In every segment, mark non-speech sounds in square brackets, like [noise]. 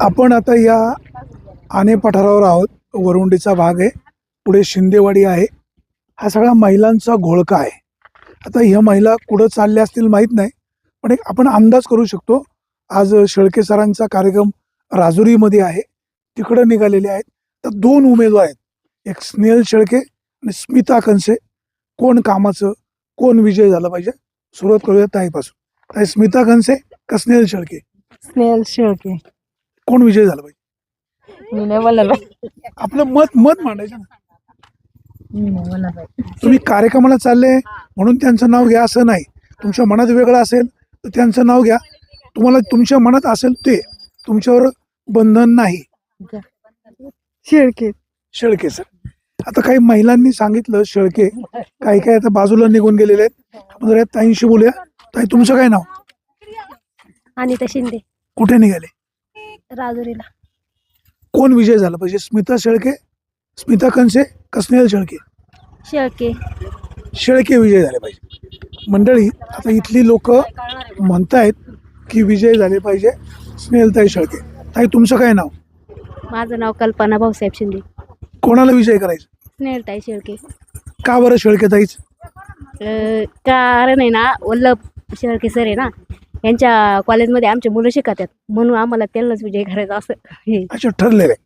आपण आता या आने पठारावर आहोत. वरुंडीचा भाग आहे. पुढे शिंदेवाडी आहे. हा सगळा महिलांचा घोळका आहे. आता ह्या महिला कुठं चालल्या असतील माहीत नाही. पण एक आपण अंदाज करू शकतो. आज शेळके सरांचा कार्यक्रम राजुरीमध्ये आहे. तिकडं निघालेले आहेत. तर दोन उमेदवार आहेत. एक स्नेहल शेळके आणि स्मिता कंसे कोण कामाचं कोण विजय झाला पाहिजे? सुरुवात करूया ताईपासून. ताई स्मिता कंसे का स्नेहल शेळके? स्नेहल शेळके. कोण विजय झाला पाहिजे मी नाही बोलायला आपलं मत मत मांडायचं ना. मी नाही बोलायला तुम्ही कार्यक्रमाला चालले म्हणून त्यांचं नाव घ्या असं नाही. तुमच्या मनात वेगळं असेल तर त्यांचं नाव घ्या. तुम्हाला तुमच्या मनात असेल ते तुमच्यावर बंधन नाही. शेळके. शेळके सर आता काही महिलांनी सांगितलं शेळके. काही काही आता बाजूला निघून गेलेले आहेत. आपण जरा ताईंशी बोलूया. ताई तुमचं काय नाव? अनिता शिंदे. कुठे निघाले? राजुरीला. कोण विजय झाला? पाहिजे स्मिता शेळके स्मिता कंसे का स्नेहल शेळके? शेळके. शेळके विजय झाले पाहिजे. मंडळी आता इथली लोक म्हणतायत की विजय झाले पाहिजे स्नेहलताई शेळके. ताई तुमचं काय नाव? माझं नाव कल्पना भाऊसाहेब शिंदे. कोणाला विजय करायचं? स्नेहलताई शेळके. का बरं शेळके ताईच? अं, कारण आहे ना वल्लभ शेळके सर आहे ना यांच्या कॉलेजमध्ये आमचे मुलं शिकतात म्हणून आम्हाला त्यांनाच विजय करायचा असं. हे अच्छा ठरलेलं आहे.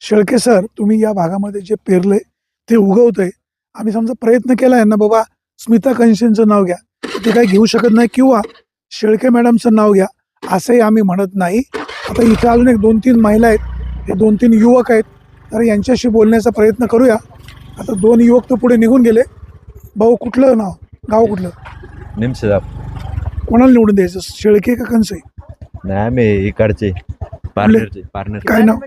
शेळके सर तुम्ही या भागामध्ये जे पेरले ते उगवतंय. आम्ही समजा प्रयत्न केला आहे ना बाबा स्मिता कंशेंचं नाव घ्या. ते काही घेऊ शकत नाही किंवा शेळके मॅडमचं नाव घ्या. असंही आम्ही म्हणत नाही. आता इथं अजून एक दोन तीन महिला आहेत. हे दोन तीन युवक आहेत. तर यांच्याशी बोलण्याचा प्रयत्न करूया. आता दोन युवक तर पुढे निघून गेले. भाऊ कुठलं नाव? गाव कुठलं? निमशेदाब कोणाला निवडून द्यायचं? शेळके का कंसे नाही आम्ही इकडचे. काय नाव?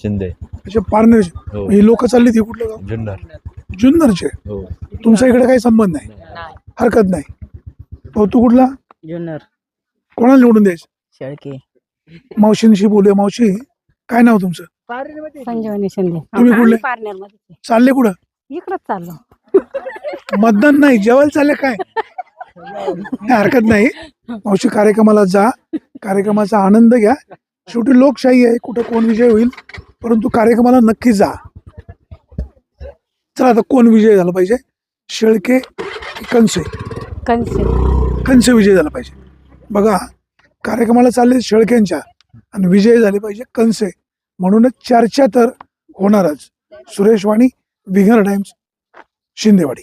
शिंदे. अच्छा पारनेरचे हो. ही लोक चालली ती कुठलं गाव? जुन्नर. जुन्नरचे? हो. तुमचा इकडे काही संबंध नाही? हरकत नाही. भाऊ तू कुठला? जुन्नर. कोणाला निवडून द्यायचं? शेळके. मावशींशी बोलूया. मावशी काय नाव तुमचं? संजीवनी शिंदे. तुम्ही कुठले? पार्टनरमध्ये चालले कुठं? इकडंच चाललो. मतदान नाही जेवायला चालले काय? [laughs] हरकत नाही. मावशी कार्यक्रमाला जा. कार्यक्रमाचा आनंद घ्या. शेवटी लोकशाही आहे. कुठं कोण विजय होईल परंतु कार्यक्रमाला नक्की जा. चला आता कोण विजय झाला पाहिजे? शेळके की कंसे कंसे कंसे विजय झाला पाहिजे. बघा कार्यक्रमाला चालले शेळक्यांच्या आणि विजय झाले पाहिजे कंसे म्हणूनच चर्चा तर होणारच. सुरेश वाणी विघर टाइम्स शिंदेवाडी.